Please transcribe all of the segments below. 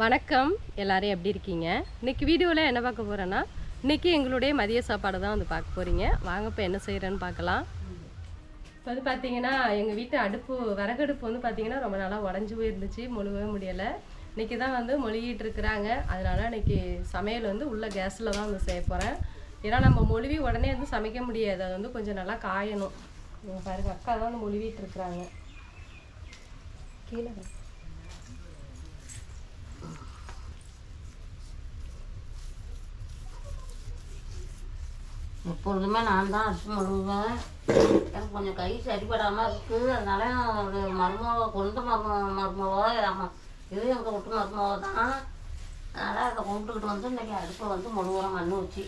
வணக்கம். எல்லாரும் எப்படி இருக்கீங்க? இன்னைக்கு வீடியோவில் என்ன பார்க்க போகிறேன்னா இன்னைக்கு எங்களுடைய மதிய சாப்பாடு தான் வந்து பார்க்க போகிறீங்க வாங்க இப்போ என்ன செய்கிறேன்னு பார்க்கலாம். இப்போ வந்து பார்த்தீங்கன்னா எங்கள் வீட்டு அடுப்பு விறகடுப்பு வந்து பார்த்தீங்கன்னா ரொம்ப நாளாக உடஞ்சி போயிருந்துச்சு. மொழுகவே முடியலை. இன்னைக்கு தான் வந்து மொழிகிட்டு இருக்கிறாங்க. அதனால் இன்னைக்கு சமையல் வந்து உள்ள கேஸில் தான் வந்து செய்ய போகிறேன் ஏன்னா நம்ம மொழுவி உடனே வந்து சமைக்க முடியாது. அது வந்து கொஞ்சம் நல்லா காயணும். பாருங்கள் அக்கா தான் வந்து மொழிவிட்டு இருக்கிறாங்க. கீழே எப்பொழுதுமே நான் தான் அரிசி மழுவேன் எனக்கு கொஞ்சம் கை சரிப்படாமல் இருக்குது அதனால ஒரு மருமக கொண்டு மரும மருமவோ இது எங்கள் விட்டு மருமவோ தான். அதனால் அதை கொண்டுக்கிட்டு வந்து இன்றைக்கி அடுப்பை வந்து முழுவதும் மண் வச்சு.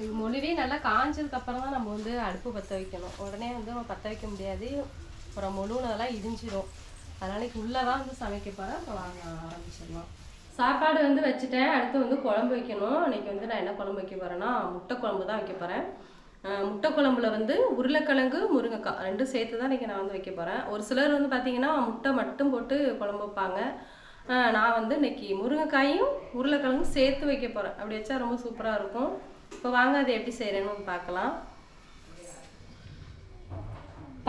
இது மொழிவே நல்லா காஞ்சதுக்கு அப்புறம் தான் நம்ம வந்து அடுப்பு பற்ற வைக்கணும். உடனே வந்து நம்ம பற்ற வைக்க முடியாது. அப்புறம் முழுனதெல்லாம் இடிஞ்சிடும் அதனால இன்னைக்கு உள்ளே தான் வந்து சமைக்க அப்புறம் வாங்க ஆரம்பிச்சிடலாம். சாப்பாடு வந்து வச்சுட்டேன். அடுத்து வந்து குழம்பு வைக்கணும். இன்னைக்கு வந்து நான் என்ன குழம்பு வைக்க போகிறேன்னா முட்டை குழம்பு தான் வைக்க போகிறேன் முட்டை குழம்புல வந்து உருளைக்கிழங்கு முருங்கைக்காய் ரெண்டும் சேர்த்து தான் இன்றைக்கி நான் வந்து வைக்க போகிறேன் ஒரு சிலர் வந்து பார்த்தீங்கன்னா முட்டை மட்டும் போட்டு குழம்பு வைப்பாங்க. நான் வந்து இன்னைக்கு முருங்கைக்காயும் உருளைக்கிழங்கும் சேர்த்து வைக்க போகிறேன் அப்படி வச்சா ரொம்ப சூப்பராக இருக்கும். இப்போ வாங்க அதை எப்படி செய்கிறேன்னு பார்க்கலாம்.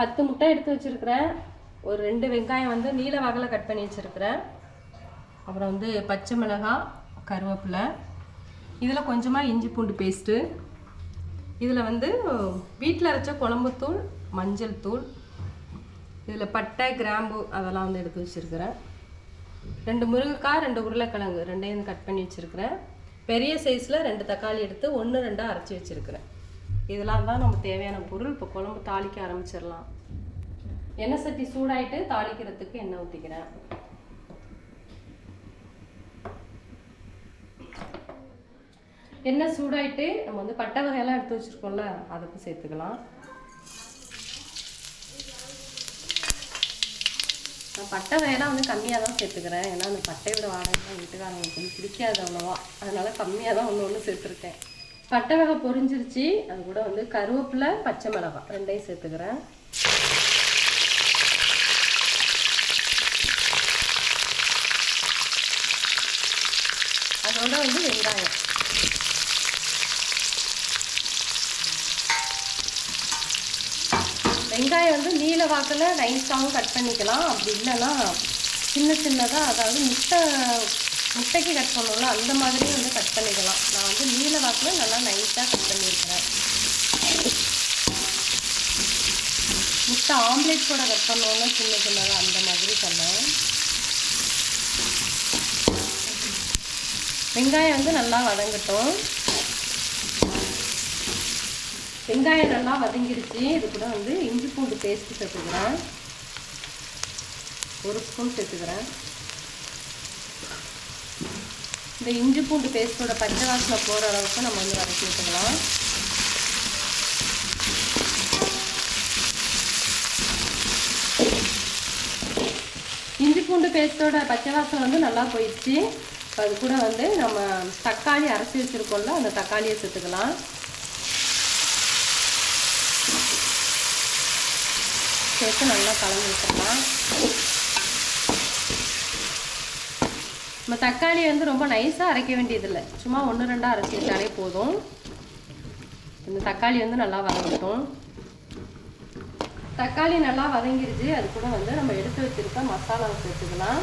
பத்து முட்டை எடுத்து வச்சுருக்கிறேன். ஒரு ரெண்டு வெங்காயம் வந்து நீல வகையில் கட் பண்ணி வச்சுருக்கிறேன். அப்புறம் வந்து பச்சை மிளகாய் கருவேப்பிலை. இதில் கொஞ்சமாக இஞ்சி பூண்டு பேஸ்ட்டு இதில் வந்து வீட்டில் அரைச்ச குழம்புத்தூள் மஞ்சள் தூள். இதில் பட்டை கிராம்பு அதெல்லாம் வந்து எடுத்து வச்சுருக்கிறேன். ரெண்டு முருங்கைக்காய் ரெண்டு உருளைக்கிழங்கு ரெண்டையும் கட் பண்ணி வச்சுருக்கிறேன். பெரிய சைஸில் ரெண்டு தக்காளி எடுத்து ஒன்று ரெண்டாக அரைச்சி வச்சுருக்கிறேன். இதெல்லாம் தான் நம்ம தேவையான பொருள். இப்போ குழம்பு தாளிக்க ஆரம்பிச்சிடலாம். எண்ணெய் சட்டி சூடாயிட்டு தாளிக்கிறதுக்கு எண்ணெய் ஊற்றிக்கிறேன் எண்ணெய் சூடாயிட்டு நம்ம வந்து பட்டை வகையெல்லாம் எடுத்து வச்சுருக்கோம்ல அதுக்கும் சேர்த்துக்கலாம். நான் பட்டை வகையெல்லாம் வந்து கம்மியாக தான் சேர்த்துக்கிறேன். ஏன்னா அந்த பட்டையோட வாடகைலாம் வீட்டுக்காரங்களுக்கு வந்து பிடிக்காது அவ்வளோவா. அதனால் கம்மியாக தான் ஒன்று ஒன்று சேர்த்துருக்கேன். பட்டை வகை பொரிஞ்சிருச்சு. அது கூட வந்து கருவேப்பிலை பச்சை மிளகாய் ரெண்டையும் சேர்த்துக்கிறேன். அதோட வந்து வெங்காயம். வெங்காயம் வந்து நீல வாக்கில் நைஸாகவும் கட் பண்ணிக்கலாம். அப்படி இல்லைன்னா சின்ன சின்னதாக அதாவது முட்டை முட்டைக்கு கட் பண்ணுவோம்ல அந்த மாதிரியும் வந்து கட் பண்ணிக்கலாம். நான் வந்து நீல வாக்கில் நல்லா நைஸாக கட் பண்ணியிருக்கிறேன் முட்டை ஆம்லேட் கூட கட் பண்ணுவோம்னா சின்ன சின்னதாக அந்த மாதிரி பண்ணேன் வெங்காயம் வந்து நல்லா வதங்கட்டும். வெங்காயம் நல்லா வதங்கிருச்சு இது கூட வந்து இஞ்சி பூண்டு பேஸ்ட் சேர்த்துக்கிறேன். ஒரு ஸ்பூன் சேர்த்துக்கிறேன். இந்த இஞ்சி பூண்டு பேஸ்ட்டோட பச்சை வாசனை போகிற அளவுக்கு நம்ம வந்து வதக்கி விட்டுக்கலாம். இஞ்சி பூண்டு பேஸ்ட்டோட பச்சை வாசல் வந்து நல்லா போயிடுச்சு. அது கூட வந்து நம்ம தக்காளி அரைச்சி வச்சுருக்கோம்ல அந்த தக்காளியை சேர்த்துக்கலாம். சேர்த்து நல்லா கலந்து விட்டுடலாம் நம்ம தக்காளி வந்து ரொம்ப நைஸாக அரைக்க வேண்டியதில்லை. சும்மா ஒன்று ரெண்டாக அரைச்சிட்டாலே போதும். இந்த தக்காளி வந்து நல்லா வதங்கட்டும். தக்காளி நல்லா வதங்கிருச்சு. அது கூட வந்து நம்ம எடுத்து வச்சிருக்க மசாலாவை சேர்த்துக்கலாம்.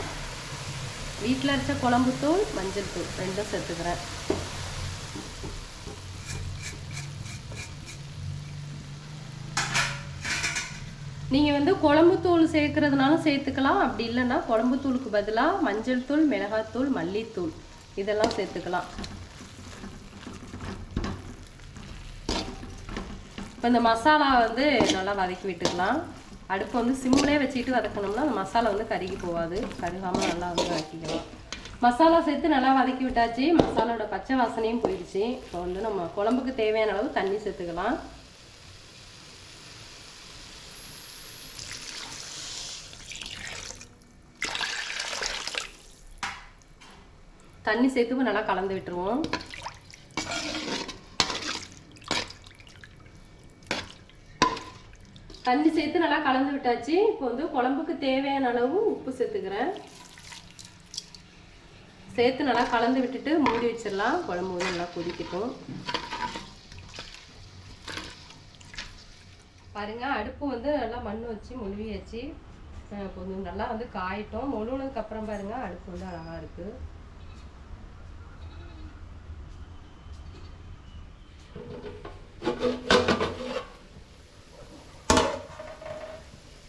வீட்டில் அரைச்ச குழம்புத்தூள் மஞ்சள் தூள் ரெண்டும் சேர்த்துக்கிறேன். நீங்கள் வந்து குழம்பு தூள் சேர்க்கறதுனாலும் சேர்த்துக்கலாம். அப்படி இல்லைன்னா குழம்பு தூளுக்கு பதிலாக மஞ்சள் தூள் மிளகாத்தூள் மல்லித்தூள். இதெல்லாம் சேர்த்துக்கலாம். இப்போ இந்த மசாலா வந்து நல்லா வதக்கி விட்டுக்கலாம். அடுப்பு வந்து சிம்லேயே வச்சுக்கிட்டு வதக்கணும்னா அந்த மசாலா வந்து கருகி போகாது. கருகாமல் நல்லா வந்து வதக்கிக்கலாம். மசாலா சேர்த்து நல்லா வதக்கி விட்டாச்சு. மசாலாவோட பச்சை வாசனையும் போயிடுச்சு. இப்போ வந்து நம்ம குழம்புக்கு தேவையான அளவு தண்ணி சேர்த்துக்கலாம். தண்ணி சேர்த்து நல்லா கலந்து விட்டுருவோம். தண்ணி சேர்த்து நல்லா கலந்து விட்டாச்சு. இப்போ வந்து குழம்புக்கு தேவையான அளவு உப்பு சேர்த்துக்கிறேன். சேர்த்து நல்லா கலந்து விட்டுட்டு மூடி வச்சிடலாம். குழம்பு வந்து நல்லா கொதிக்கட்டும். பாருங்க அடுப்பு வந்து நல்லா மண் வச்சு மொழுவியாச்சு. கொஞ்சம் நல்லா வந்து காயட்டும். மொழுனதுக்கு அப்புறம் பாருங்க அடுப்பு வந்து அழகா இருக்கு.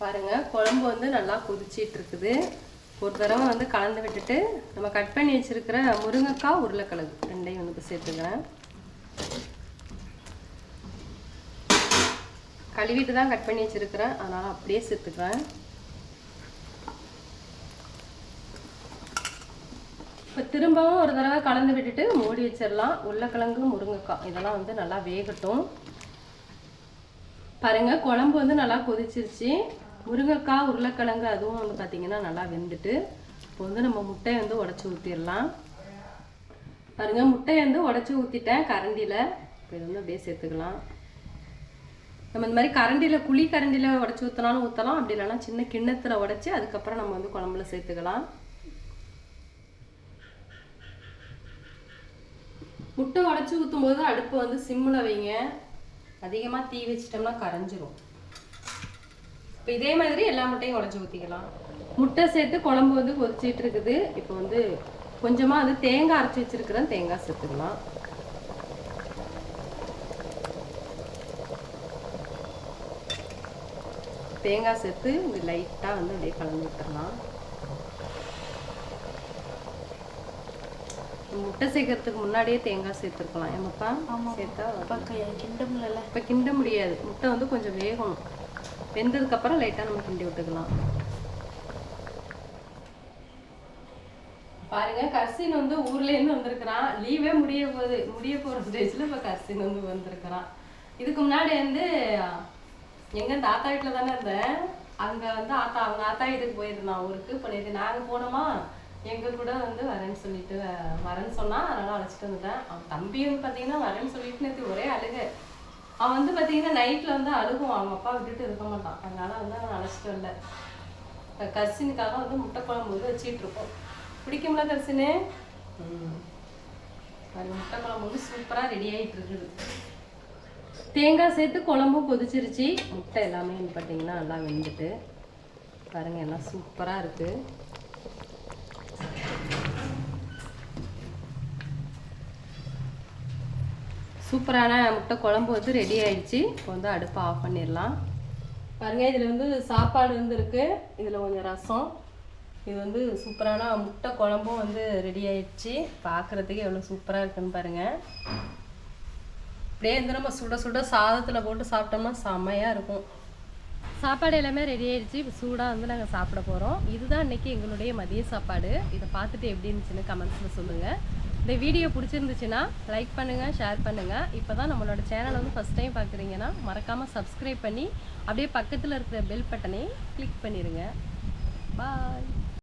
பாருங்க. குழம்பு வந்து நல்லா கொதிச்சிட்டு இருக்குது ஒரு தடவை வந்து கலந்து விட்டுட்டு நம்ம கட் பண்ணி வச்சுருக்கிற முருங்கைக்காய் உருளைக்கிழங்கு ரெண்டையும் வந்து இப்ப சேர்த்துக்கிறேன். கழுவிட்டு தான் கட் பண்ணி வச்சிருக்கிறேன். அதனால் அப்படியே சேர்த்துக்கிறேன் இப்போ திரும்பவும் ஒரு தடவை கலந்து விட்டுட்டு மூடி வச்சிடலாம் உருளைக்கிழங்கு முருங்கைக்காய் இதெல்லாம் வந்து நல்லா வேகட்டும். பாருங்க குழம்பு வந்து நல்லா கொதிச்சிருச்சு. முருங்கைக்காய் உருளைக்கிழங்கு அதுவும் வந்து பார்த்தீங்கன்னா நல்லா வெந்துட்டு இப்போ வந்து நம்ம முட்டையை வந்து உடச்சி ஊற்றிடலாம் பாருங்க முட்டையை வந்து உடச்சி ஊற்றிட்டேன் கரண்டியில். இப்போ இது வந்து அப்படியே சேர்த்துக்கலாம். நம்ம இந்த மாதிரி கரண்டியில் குழி கரண்டியில் உடச்சி ஊற்றினாலும் ஊற்றலாம் அப்படி இல்லைன்னா சின்ன கிண்ணத்தில் உடச்சி அதுக்கப்புறம் நம்ம வந்து குழம்புல சேர்த்துக்கலாம். முட்டை உடச்சி ஊற்றும் போது அடுப்பு வந்து சிம்மில் வைங்க. அதிகமாக தீ வச்சிட்டோம்னா கரைஞ்சிரும். இப்போ இதே மாதிரி எல்லா முட்டையும் உடச்சி ஊற்றிக்கலாம் முட்டை சேர்த்து குழம்பு வந்து கொதிச்சிட்டு இருக்குது. இப்போ வந்து கொஞ்சமாக வந்து தேங்காய் அரைச்சி வச்சிருக்கிறேன் தேங்காய் சேர்த்துக்கலாம். தேங்காய் சேர்த்து இது லைட்டாக வந்து அப்படியே கலந்து விட்டுறலாம். முட்டை சேர்க்கறதுக்கு முன்னாடியே தேங்காய் சேர்த்துருக்கலாம். ஏமாப்பா சேர்த்தா கிண்டம்ல இப்போ கிண்ட முடியாது. முட்டை வந்து கொஞ்சம் வேகணும். வெந்ததுக்கப்புறம் லைட்டாக நம்ம கிண்டி விட்டுக்கலாம். பாருங்க கர்சின் வந்து ஊர்லேருந்து வந்திருக்கிறான். லீவே முடிய போகுது முடிய போகிற ஸ்டேஜில் இப்போ கர்சின் வந்து வந்திருக்கிறான். இதுக்கு முன்னாடி வந்து எங்கே தாத்தா வீட்டில் தானே இருந்தேன். அங்கே வந்து ஆத்தா அவங்க ஆத்தா வீட்டுக்கு போயிருந்தான் ஊருக்கு. இப்போ நேற்று நாங்கள் போனோமா எங்கள் கூட வந்து வரேன்னு சொல்லிட்டு வ- வரேன்னு சொன்னால் அதனால் அழைச்சிட்டு வந்துட்டேன். அவன் தம்பி வந்து பார்த்தீங்கன்னா வரேன்னு சொல்லிட்டு நேற்று ஒரே அழுகை. அவன் வந்து பார்த்தீங்கன்னா நைட்டில் வந்து அழுகும். அவங்க அப்பா விட்டுட்டு இருக்க மாட்டான். அதனால வந்து அவன் அழைச்சிட்டு வரல. கர்சினுக்காக வந்து முட்டை குழம்பு வந்து வச்சிட்டு இருக்கோம். பிடிக்கும்ல கர்சினு? அது முட்டை குழம்பு வந்து சூப்பராக ரெடி ஆகிட்டு இருக்குது. தேங்காய் சேர்த்து குழம்பும் கொதிச்சிருச்சு. முட்டை எல்லாமே பார்த்தீங்கன்னா நல்லா வெந்துட்டு பாருங்க எல்லாம் சூப்பராக இருக்குது சூப்பரான முட்டை குழம்பு வந்து ரெடி ஆயிடுச்சு. இப்போ வந்து அடுப்பை ஆஃப் பண்ணிடலாம். பாருங்க இதில் வந்து சாப்பாடு வந்து இருக்கு. இதில் கொஞ்சம் ரசம். இது வந்து சூப்பரான முட்டை குழம்பும் வந்து ரெடி ஆயிடுச்சு. பார்க்குறதுக்கு எவ்வளோ சூப்பராக இருக்குன்னு பாருங்கள் அப்படியே வந்து நம்ம சுட சுட சாதத்தில் போட்டு சாப்பிட்டோம்னா செம்மையாக இருக்கும். சாப்பாடு எல்லாமே ரெடி ஆயிடுச்சு. இப்போ சூடாக வந்து நாங்கள் சாப்பிட போகிறோம் இதுதான் இன்றைக்கி எங்களுடைய மதிய சாப்பாடு. இதை பார்த்துட்டு எப்படி இருந்துச்சுன்னு கமெண்ட்ஸில் சொல்லுங்கள் இந்த வீடியோ பிடிச்சிருந்துச்சுன்னா லைக் பண்ணுங்கள் ஷேர் பண்ணுங்கள் இப்போ தான் நம்மளோட சேனலை வந்து ஃபஸ்ட் டைம் பார்க்குறீங்கன்னா மறக்காமல் சப்ஸ்கிரைப் பண்ணி அப்படியே பக்கத்தில் இருக்கிற பெல் பட்டனை கிளிக் பண்ணிடுங்க பாய்